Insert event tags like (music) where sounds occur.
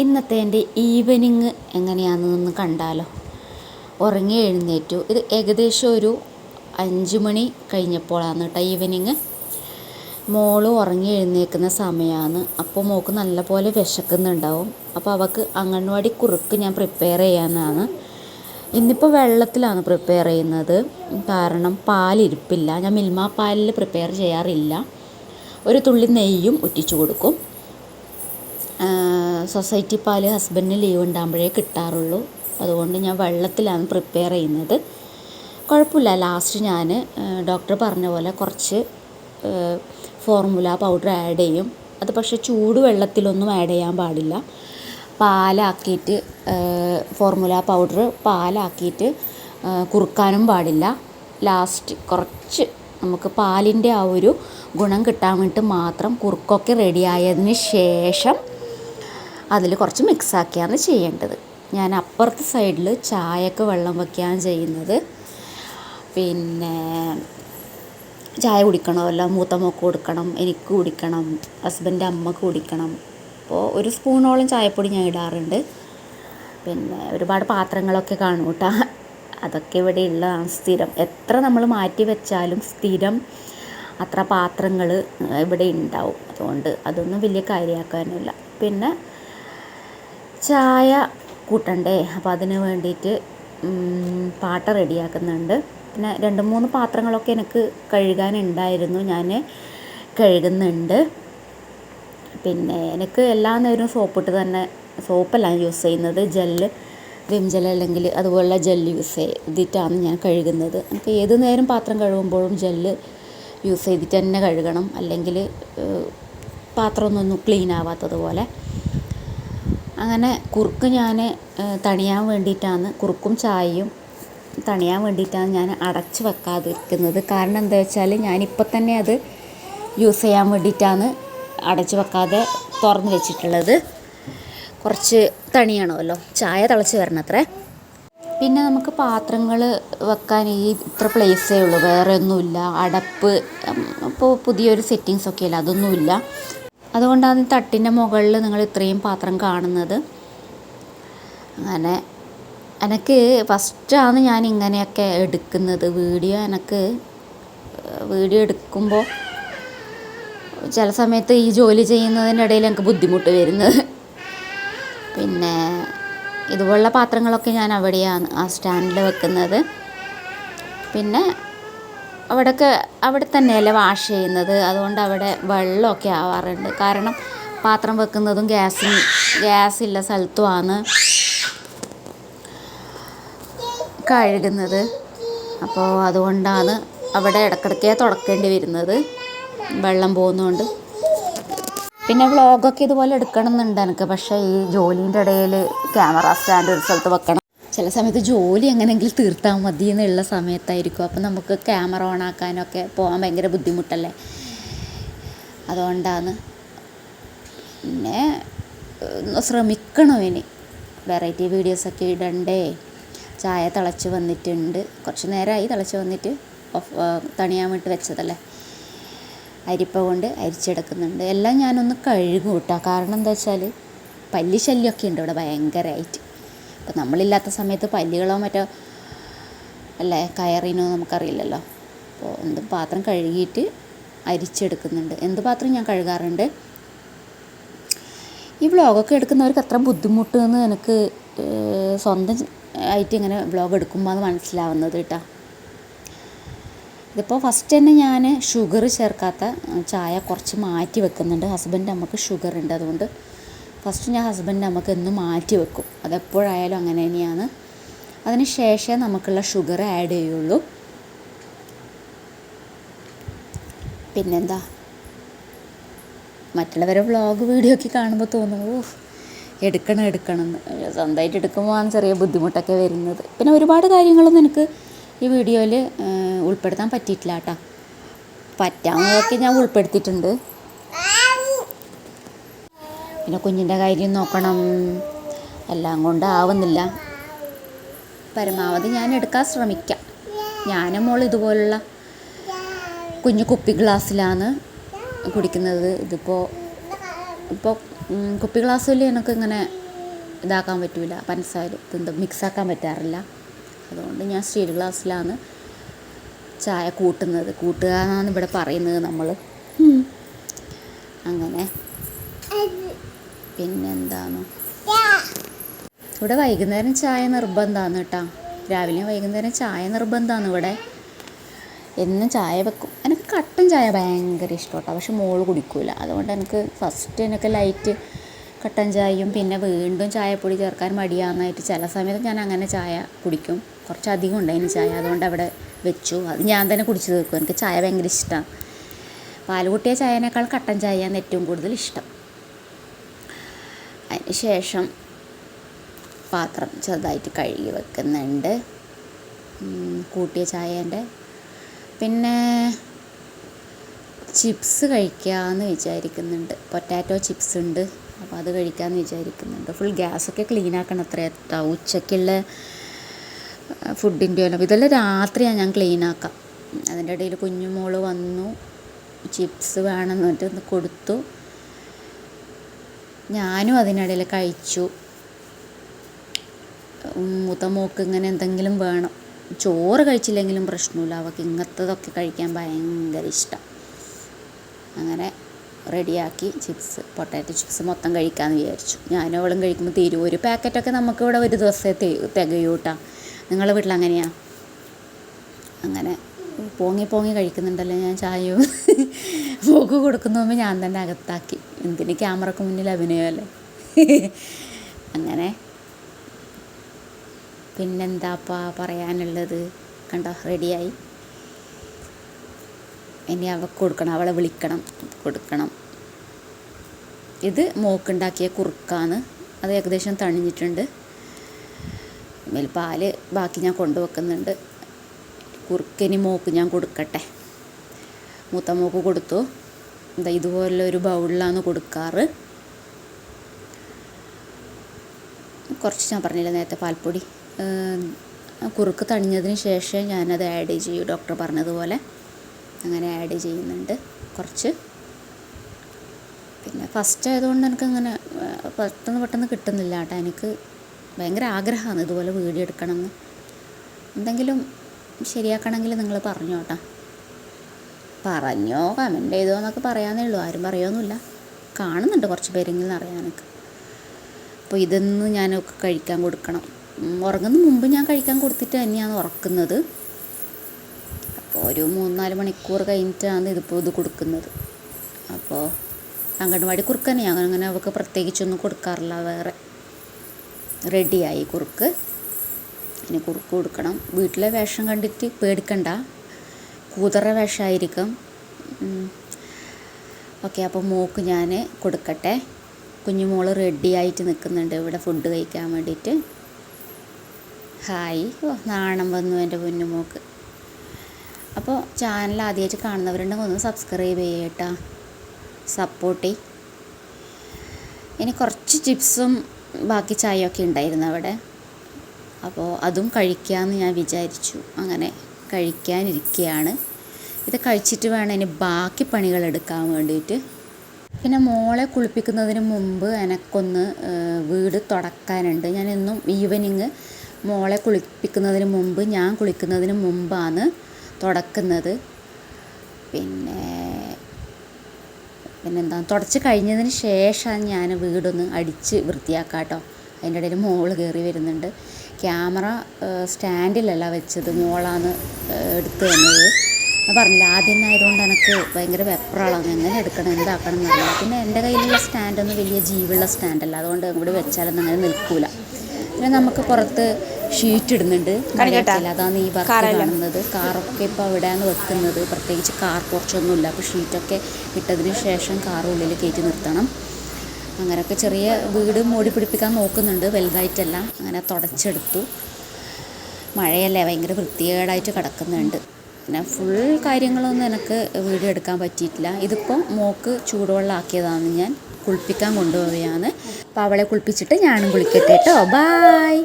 ഇന്നത്തെ എന്റെ ഈവനിങ് എങ്ങനെയാണെന്നൊന്ന് കണ്ടാലോ. ഉറങ്ങി എഴുന്നേറ്റു. ഇത് ഏകദേശം ഒരു അഞ്ച് മണി കഴിഞ്ഞപ്പോഴാണ് കേട്ടോ ഈവനിങ്. മോൾ ഉറങ്ങി എഴുന്നേൽക്കുന്ന സമയമാണ്. അപ്പോൾ മോൾക്ക് നല്ലപോലെ വിശക്കുന്നുണ്ടാവും. അപ്പോൾ അവൾക്ക് അംഗൻവാടി കുറുക്ക് ഞാൻ പ്രിപ്പയർ ചെയ്യാനാണ്. ഇന്നിപ്പോൾ വെള്ളത്തിലാണ് പ്രിപ്പയർ ചെയ്യുന്നത്. കാരണം പാലിരിപ്പില്ല. ഞാൻ മിൽമ പാലിൽ പ്രിപ്പയർ ചെയ്യാറില്ല. ഒരു തുള്ളി നെയ്യും ഉറ്റിച്ചു കൊടുക്കും. സൊസൈറ്റി പാൽ ഹസ്ബൻഡിന് ലീവ് ഉണ്ടാകുമ്പോഴേ കിട്ടാറുള്ളൂ. അതുകൊണ്ട് ഞാൻ വെള്ളത്തിലാണ് പ്രിപ്പയർ ചെയ്യുന്നത്. കുഴപ്പമില്ല. ലാസ്റ്റ് ഞാൻ ഡോക്ടർ പറഞ്ഞ പോലെ കുറച്ച് ഫോർമുല പൗഡർ ആഡ് ചെയ്യും. അത് പക്ഷേ ചൂട് വെള്ളത്തിലൊന്നും ആഡ് ചെയ്യാൻ പാടില്ല. പാലാക്കിയിട്ട് ഫോർമുല പൗഡർ പാലാക്കിയിട്ട് കുറുക്കാനും പാടില്ല. ലാസ്റ്റ് കുറച്ച് നമുക്ക് പാലിന്റെ ആ ഒരു ഗുണം കിട്ടാൻ വേണ്ടിയിട്ട് മാത്രം കുറുക്കൊക്കെ റെഡിയായതിന് ശേഷം അതിൽ കുറച്ച് മിക്സാക്കിയാണ് ചെയ്യേണ്ടത്. ഞാൻ അപ്പുറത്തെ സൈഡിൽ ചായക്ക് വെള്ളം വയ്ക്കുകയാണ് ചെയ്യുന്നത്. പിന്നെ ചായ കുടിക്കണമല്ലോ മൂത്ത മോൾക്ക് കൊടുക്കണം എനിക്ക് കുടിക്കണം ഹസ്ബൻഡ് അമ്മയ്ക്ക് കുടിക്കണം. അപ്പോൾ ഒരു സ്പൂണോളം ചായപ്പൊടി ഞാൻ ഇടാറുണ്ട്. പിന്നെ ഒരുപാട് പാത്രങ്ങളൊക്കെ കാണും കേട്ടോ. അതൊക്കെ ഇവിടെ ഉള്ളതാണ് സ്ഥിരം. എത്ര നമ്മൾ മാറ്റി വെച്ചാലും സ്ഥിരം അത്ര പാത്രങ്ങൾ ഇവിടെ ഉണ്ടാവും. അതുകൊണ്ട് അതൊന്നും വലിയ കാര്യമാക്കാനില്ല പിന്നെ ചായ കൂട്ടണ്ടേ? അപ്പോൾ അതിന് വേണ്ടിയിട്ട് പാട്ട റെഡിയാക്കുന്നുണ്ട്. പിന്നെ രണ്ട് മൂന്ന് പാത്രങ്ങളൊക്കെ എനിക്ക് കഴുകാനുണ്ടായിരുന്നു. ഞാൻ കഴുകുന്നുണ്ട്. പിന്നെ എനിക്ക് എല്ലാ നേരവും സോപ്പിട്ട് തന്നെ സോപ്പല്ല യൂസ് ചെയ്യുന്നത്. ജെല്ല് വിം ജെൽ അല്ലെങ്കിൽ അതുപോലുള്ള ജെല്ല് യൂസ് ചെയ്തിട്ടാണ് ഞാൻ കഴുകുന്നത്. എനിക്ക് ഏത് നേരം പാത്രം കഴുകുമ്പോഴും ജെല്ല് യൂസ് ചെയ്തിട്ട് തന്നെ കഴുകണം. അല്ലെങ്കിൽ പാത്രമൊന്നും ക്ലീൻ ആവാത്തതുപോലെ. അങ്ങനെ കുറുക്ക് ഞാൻ തണിയാൻ വേണ്ടിയിട്ടാണ്. കുറുക്കും ചായയും തണിയാൻ വേണ്ടിയിട്ടാണ് ഞാൻ അടച്ച് വെക്കാതിരിക്കുന്നത്. കാരണം എന്താ വെച്ചാൽ ഞാനിപ്പോൾ തന്നെ അത് യൂസ് ചെയ്യാൻ വേണ്ടിയിട്ടാണ് അടച്ച് വെക്കാതെ തുറന്ന് വെച്ചിട്ടുള്ളത്. കുറച്ച് തണിയണമല്ലോ ചായ തിളച്ച് വരണത്രേ. പിന്നെ നമുക്ക് പാത്രങ്ങൾ വെക്കാൻ ഈ ഇത്ര പ്ലേസേ ഉള്ളൂ. വേറെ ഒന്നുമില്ല അടപ്പ് ഇപ്പോൾ പുതിയൊരു സെറ്റിങ്സ് ഒക്കെ അല്ല? അതൊന്നുമില്ല. അതുകൊണ്ടാണ് തട്ടിന്റെ മുകളിൽ നിങ്ങൾ ഇത്രയും പാത്രം കാണുന്നത്. അങ്ങനെ എനിക്ക് ഫസ്റ്റാണ് ഞാൻ ഇങ്ങനെയൊക്കെ എടുക്കുന്നത് വീഡിയോ. എനിക്ക് വീഡിയോ എടുക്കുമ്പോൾ ചില സമയത്ത് ഈ ജോലി ചെയ്യുന്നതിനിടയിൽ എനിക്ക് ബുദ്ധിമുട്ട് വരുന്നത്. പിന്നെ ഇതുപോലുള്ള പാത്രങ്ങളൊക്കെ ഞാൻ അവിടെയാണ് ആ സ്റ്റാൻഡിൽ വെക്കുന്നത്. പിന്നെ അവിടെയൊക്കെ അവിടെ തന്നെയല്ലേ വാഷ് ചെയ്യുന്നത്? അതുകൊണ്ട് അവിടെ വെള്ളമൊക്കെ ആവാറുണ്ട്. കാരണം പാത്രം വെക്കുന്നതും ഗ്യാസ് ഗ്യാസില്ല സ്ഥലത്തുമാണ് കഴുകുന്നത്. അപ്പോൾ അതുകൊണ്ടാണ് അവിടെ ഇടയ്ക്കിടയ്ക്ക് തുടക്കേണ്ടി വരുന്നത്. വെള്ളം പോകുന്നതുകൊണ്ട്. പിന്നെ വ്ളോഗൊക്കെ ഇതുപോലെ എടുക്കണം എന്നുണ്ട് എനിക്ക്. പക്ഷേ ഈ ജോലീന്റെ ഇടയിൽ ക്യാമറ സ്റ്റാൻഡ് ഒരു സ്ഥലത്ത് വെക്കണം. ചില സമയത്ത് ജോലി എങ്ങനെയെങ്കിലും തീർത്താൽ മതി എന്നുള്ള സമയത്തായിരിക്കും. അപ്പം നമുക്ക് ക്യാമറ ഓൺ ആക്കാനൊക്കെ പോകാൻ ഭയങ്കര ബുദ്ധിമുട്ടല്ലേ? അതുകൊണ്ടാണ്. പിന്നെ ശ്രമിക്കണം ഇനി? വെറൈറ്റി വീഡിയോസൊക്കെ ഇടണ്ടേ? ചായ തിളച്ച് വന്നിട്ടുണ്ട്. കുറച്ച് നേരമായി തിളച്ച് വന്നിട്ട് തണിയാൻ വേണ്ടി വെച്ചതല്ലേ? അരിപ്പ കൊണ്ട് അരിച്ചെടുക്കുന്നുണ്ട്. എല്ലാം ഞാനൊന്ന് കഴുകും കാരണം എന്താ വെച്ചാൽ പല്ലി ശല്യമൊക്കെ ഉണ്ട് ഇവിടെ ഭയങ്കരമായിട്ട് അപ്പം നമ്മളില്ലാത്ത സമയത്ത് പല്ലികളോ മറ്റോ അല്ലേ കയറിനോ നമുക്കറിയില്ലല്ലോ. അപ്പോൾ എന്ത് പാത്രം കഴുകിയിട്ട് അരിച്ചെടുക്കുന്നുണ്ട്. എന്ത് പാത്രം ഞാൻ കഴുകാറുണ്ട്? ഈ വ്ളോഗൊക്കെ എടുക്കുന്നവർക്ക് അത്ര ബുദ്ധിമുട്ട് എന്ന് എനിക്ക് സ്വന്തം ആയിട്ട് ഇങ്ങനെ വ്ളോഗ് എടുക്കുമ്പോൾ അത് മനസ്സിലാവുന്നത് കേട്ടോ. ഇതിപ്പോൾ ഫസ്റ്റ് തന്നെ ഞാൻ ഷുഗർ ചേർക്കാത്ത ചായ കുറച്ച് മാറ്റി വെക്കുന്നുണ്ട്. ഹസ്ബൻഡ് നമുക്ക് ഷുഗർ ഉണ്ട് അതുകൊണ്ട് ഫസ്റ്റ് ഞാൻ ഹസ്ബൻഡ് നമുക്ക് എന്നും മാറ്റി വെക്കും. അതെപ്പോഴായാലും അങ്ങനെ തന്നെയാണ്. അതിന് ശേഷമേ നമുക്കുള്ള ഷുഗർ ആഡ് ചെയ്യുള്ളൂ. പിന്നെന്താ? മറ്റുള്ളവരെ വ്ളോഗ് വീഡിയോ ഒക്കെ കാണുമ്പോൾ തോന്നുന്നു ഓ എടുക്കണം എടുക്കണം എന്ന്. സ്വന്തമായിട്ട് എടുക്കുമ്പോഴാണ് ചെറിയ ബുദ്ധിമുട്ടൊക്കെ വരുന്നത്. പിന്നെ ഒരുപാട് കാര്യങ്ങളൊന്നും എനിക്ക് ഈ വീഡിയോയിൽ ഉൾപ്പെടുത്താൻ പറ്റിയിട്ടില്ല കേട്ടോ. പറ്റാവുന്നതൊക്കെ ഞാൻ ഉൾപ്പെടുത്തിയിട്ടുണ്ട്. പിന്നെ കുഞ്ഞിന്റെ കാര്യം നോക്കണം. എല്ലാം കൊണ്ട് ആവുന്നില്ല പരമാവധി ഞാൻ എടുക്കാൻ ശ്രമിക്കാം. ഞാനും മോൾ ഇതുപോലുള്ള കുഞ്ഞു കുപ്പി ഗ്ലാസ്സിലാണ് കുടിക്കുന്നത്. ഇതിപ്പോൾ ഇപ്പോൾ കുപ്പി ഗ്ലാസ്സിൽ എനിക്ക് ഇങ്ങനെ ഇതാക്കാൻ പറ്റില്ല പഞ്ചസാര ഇതെന്താ മിക്സാക്കാൻ പറ്റാറില്ല. അതുകൊണ്ട് ഞാൻ സ്റ്റീൽ ഗ്ലാസ്സിലാണ് ചായ കൂട്ടുന്നത്. കൂട്ടുക എന്നാണ് ഇവിടെ പറയുന്നത് നമ്മൾ അങ്ങനെ. പിന്നെന്താണ് ഇവിടെ വൈകുന്നേരം ചായ നിർബന്ധമാണ് കേട്ടോ. രാവിലെയും വൈകുന്നേരം ചായ നിർബന്ധമാണ് ഇവിടെ. എന്നും ചായ വെക്കും. എനിക്ക് കട്ടൻ ചായ ഭയങ്കര ഇഷ്ടമാണ് പക്ഷെ മോൾ കുടിക്കൂല. അതുകൊണ്ട് എനിക്ക് ഫസ്റ്റ് എനിക്ക് ലൈറ്റ് കട്ടൻ ചായയും പിന്നെ വീണ്ടും ചായപ്പൊടി ചേർക്കാൻ മടിയാന്നായിട്ട് ചില സമയത്ത് ഞാൻ അങ്ങനെ ചായ കുടിക്കും. കുറച്ചധികം ഉണ്ടായിന് ചായ. അതുകൊണ്ട് അവിടെ വെച്ചു. അത് ഞാൻ തന്നെ കുടിച്ച് തീർക്കും. എനിക്ക് ചായ ഭയങ്കര ഇഷ്ടമാണ് പാലുകുട്ടിയ ചായനേക്കാൾ കട്ടൻ ചായയാണ് ഏറ്റവും കൂടുതൽ ഇഷ്ടം. ശേഷം പാത്രം ചെറുതായിട്ട് കഴുകി വെക്കുന്നുണ്ട്. കൂട്ടിയ ചായേന്റെ. പിന്നെ ചിപ്സ് കഴിക്കാമെന്ന് വിചാരിക്കുന്നുണ്ട്. പൊറ്റാറ്റോ ചിപ്സ് ഉണ്ട്. അപ്പോൾ അത് കഴിക്കാമെന്ന് വിചാരിക്കുന്നുണ്ട്. ഫുൾ ഗ്യാസൊക്കെ ക്ലീൻ അത്ര എത്താ ഉച്ചയ്ക്കുള്ള ഫുഡിന്റെ എല്ലാം ഇതെല്ലാം രാത്രിയാണ് ഞാൻ ക്ലീൻ ആക്കാം അതിന്റെ ഇടയിൽ കുഞ്ഞുമോൾ വന്നു. ചിപ്സ് വേണമെന്ന് പറഞ്ഞിട്ട് കൊടുത്തു. ഞാനും അതിനിടയിൽ കഴിച്ചു. മൂത്ത മോക്ക് ഇങ്ങനെ എന്തെങ്കിലും വേണം. ചോറ് കഴിച്ചില്ലെങ്കിലും പ്രശ്നമില്ല. അവൾക്ക് ഇങ്ങനത്തതൊക്കെ കഴിക്കാൻ ഭയങ്കര ഇഷ്ടം. അങ്ങനെ റെഡിയാക്കി ചിപ്സ് പൊട്ടാറ്റോ ചിപ്സ് മൊത്തം കഴിക്കാമെന്ന് വിചാരിച്ചു. ഞാനും അവളും കഴിക്കുമ്പോൾ തീരും. ഒരു പാക്കറ്റൊക്കെ നമുക്കിവിടെ ഒരു ദിവസത്തെ തികയൂട്ടാ. നിങ്ങളുടെ വീട്ടിൽ അങ്ങനെയാ? അങ്ങനെ പോങ്ങി പോങ്ങി കഴിക്കുന്നുണ്ടല്ലോ ഞാൻ ചായയും (laughs) മോക്ക് കൊടുക്കുന്ന ഞാൻ തന്നെ അകത്താക്കി. എന്തിന് ക്യാമറക്ക് മുന്നിൽ അഭിനയമല്ലേ (laughs) അങ്ങനെ. പിന്നെന്താപ്പാ പറയാനുള്ളത്? കണ്ടോ റെഡിയായി. ഇനി അവൾക്ക് കൊടുക്കണം അവളെ വിളിക്കണം കൊടുക്കണം. ഇത് മോക്കുണ്ടാക്കിയ കുറുക്കാണ്. അത് ഏകദേശം തണിഞ്ഞിട്ടുണ്ട്. പാൽ ബാക്കി ഞാൻ കൊണ്ടുവെക്കുന്നുണ്ട്. കുറുക്കിനി മോക്ക് ഞാൻ കൊടുക്കട്ടെ. മൂത്ത മോക്ക് കൊടുത്തു. എന്താ ഇതുപോലെ ഒരു ബൗളിലാണ് കൊടുക്കാറ്. കുറച്ച് ഞാൻ പറഞ്ഞില്ല നേരത്തെ പാൽപ്പൊടി? കുറുക്ക് തണിഞ്ഞതിന് ശേഷം ഞാനത് ആഡ് ചെയ്യൂ ഡോക്ടർ പറഞ്ഞതുപോലെ. അങ്ങനെ ആഡ് ചെയ്യുന്നുണ്ട് കുറച്ച്. പിന്നെ ഫസ്റ്റ് ആയതുകൊണ്ട് എനിക്ക് അങ്ങനെ പെട്ടെന്ന് പെട്ടെന്ന് കിട്ടുന്നില്ല കേട്ടോ. എനിക്ക് ഭയങ്കര ആഗ്രഹമാണ് ഇതുപോലെ വീഡിയോ എടുക്കണമെന്ന്. എന്തെങ്കിലും ശരിയാക്കണമെങ്കിൽ നിങ്ങൾ പറഞ്ഞോ കേട്ടോ. പറഞ്ഞോ കമന്റ് ചെയ്തോ എന്നൊക്കെ പറയാന്നേ ഉള്ളൂ. ആരും പറയുമൊന്നുമില്ല കാണുന്നുണ്ട് കുറച്ച് പേരെങ്കിലും അറിയാം അപ്പോൾ ഇതൊന്ന് ഞാനൊക്കെ കഴിക്കാൻ കൊടുക്കണം. ഉറങ്ങുന്ന മുമ്പ് ഞാൻ കഴിക്കാൻ കൊടുത്തിട്ട് തന്നെയാണ് ഉറക്കുന്നത്. അപ്പോൾ ഒരു മൂന്നാൽ മണിക്കൂർ കഴിഞ്ഞിട്ടാണ് ഇതിപ്പോൾ ഇത് കൊടുക്കുന്നത്. അപ്പോൾ അംഗൻവാടി കുറുക്ക് തന്നെയാണ്. അങ്ങനെ അവൾക്ക് പ്രത്യേകിച്ചൊന്നും കൊടുക്കാറില്ല. വേറെ. റെഡിയായി കുറുക്ക്. ഇനി കുറുക്ക് കൊടുക്കണം. വീട്ടിലെ വേഷം കണ്ടിട്ട് പേടിക്കണ്ട. കൂതറ വേഷമായിരിക്കും ഓക്കെ അപ്പോൾ മോക്ക് ഞാൻ കൊടുക്കട്ടെ. കുഞ്ഞുമോൾ റെഡി ആയിട്ട് നിൽക്കുന്നുണ്ട് ഇവിടെ ഫുഡ് കഴിക്കാൻ വേണ്ടിയിട്ട്. ഹായ്. ഓ നാണം വന്നു എന്റെ കുഞ്ഞുമോക്ക് അപ്പോൾ ചാനൽ ആദ്യമായിട്ട് കാണുന്നവരുണ്ടെങ്കിൽ ഒന്ന് സബ്സ്ക്രൈബ് ചെയ്യട്ടാ സപ്പോർട്ട് ചെയ് ഇനി കുറച്ച് ചിപ്സും ബാക്കി ചായയൊക്കെ ഉണ്ടായിരുന്നു അവിടെ. അപ്പോൾ അതും കഴിക്കാമെന്ന് ഞാൻ വിചാരിച്ചു. അങ്ങനെ കഴിക്കാനിരിക്കുകയാണ്. ഇത് കഴിച്ചിട്ട് വേണം ഇനി ബാക്കി പണികൾ എടുക്കാൻ വേണ്ടിയിട്ട്. പിന്നെ മോളെ കുളിപ്പിക്കുന്നതിന് മുമ്പ് എനക്കൊന്ന് വീട് തുടക്കാനുണ്ട്. ഞാൻ എന്നും ഈവനിങ് മോളെ കുളിപ്പിക്കുന്നതിന് മുമ്പ് ഞാൻ കുളിക്കുന്നതിന് മുമ്പാണ് തുടക്കുന്നത്. പിന്നെ പിന്നെന്താ തുടച്ച് കഴിഞ്ഞതിന് ശേഷം ഞാൻ വീടൊന്ന് അടിച്ച് വൃത്തിയാക്കാം കേട്ടോ അതിന്റെ ഇടയിൽ മോൾ കയറി വരുന്നുണ്ട്. ക്യാമറ സ്റ്റാൻഡിലല്ല വെച്ചത്. മോളാണ് എടുത്തു തന്നത്. ഞാൻ പറഞ്ഞില്ല ആദ്യം തന്നെ ആയതുകൊണ്ട് എനിക്ക് ഭയങ്കര വെപ്രാളാണ് എങ്ങനെ എടുക്കണം എന്താക്കണം എന്നറിയില്ല. പിന്നെ എന്റെ കയ്യിലുള്ള സ്റ്റാൻഡൊന്നും വലിയ ജീവുള്ള സ്റ്റാൻഡല്ല. അതുകൊണ്ട് ഇവിടെ വെച്ചാലൊന്നും അങ്ങനെ നിൽക്കൂല. പിന്നെ നമുക്ക് പുറത്ത് ഷീറ്റ് ഇടുന്നുണ്ട്. അതാണ് ഈ വർക്ക് കാണുന്നത്. കാറൊക്കെ ഇപ്പോൾ അവിടെയാണ് വെക്കുന്നത്. പ്രത്യേകിച്ച് കാർ കുറച്ചൊന്നുമില്ല. അപ്പോൾ ഷീറ്റൊക്കെ ഇട്ടതിന് ശേഷം കാർ ഉള്ളിൽ കയറ്റി നിർത്തണം. അങ്ങനെയൊക്കെ ചെറിയ വീട് മൂടി പിടിപ്പിക്കാൻ നോക്കുന്നുണ്ട് വലുതായിട്ടല്ല. അങ്ങനെ തുടച്ചെടുത്തു. മഴയല്ലേ ഭയങ്കര വൃത്തികേടായിട്ട് കിടക്കുന്നുണ്ട്. പിന്നെ ഫുൾ കാര്യങ്ങളൊന്നും എനിക്ക് വീഡിയോ എടുക്കാൻ പറ്റിയിട്ടില്ല. ഇതിപ്പോൾ മോക്ക് ചൂടുവെള്ളമാക്കിയതാണ് ഞാൻ കുളിപ്പിക്കാൻ കൊണ്ടുപോവുകയാണ്. അപ്പോൾ അവളെ കുളിപ്പിച്ചിട്ട് ഞാനും കുളിക്കട്ടെ കേട്ടോ ബായ്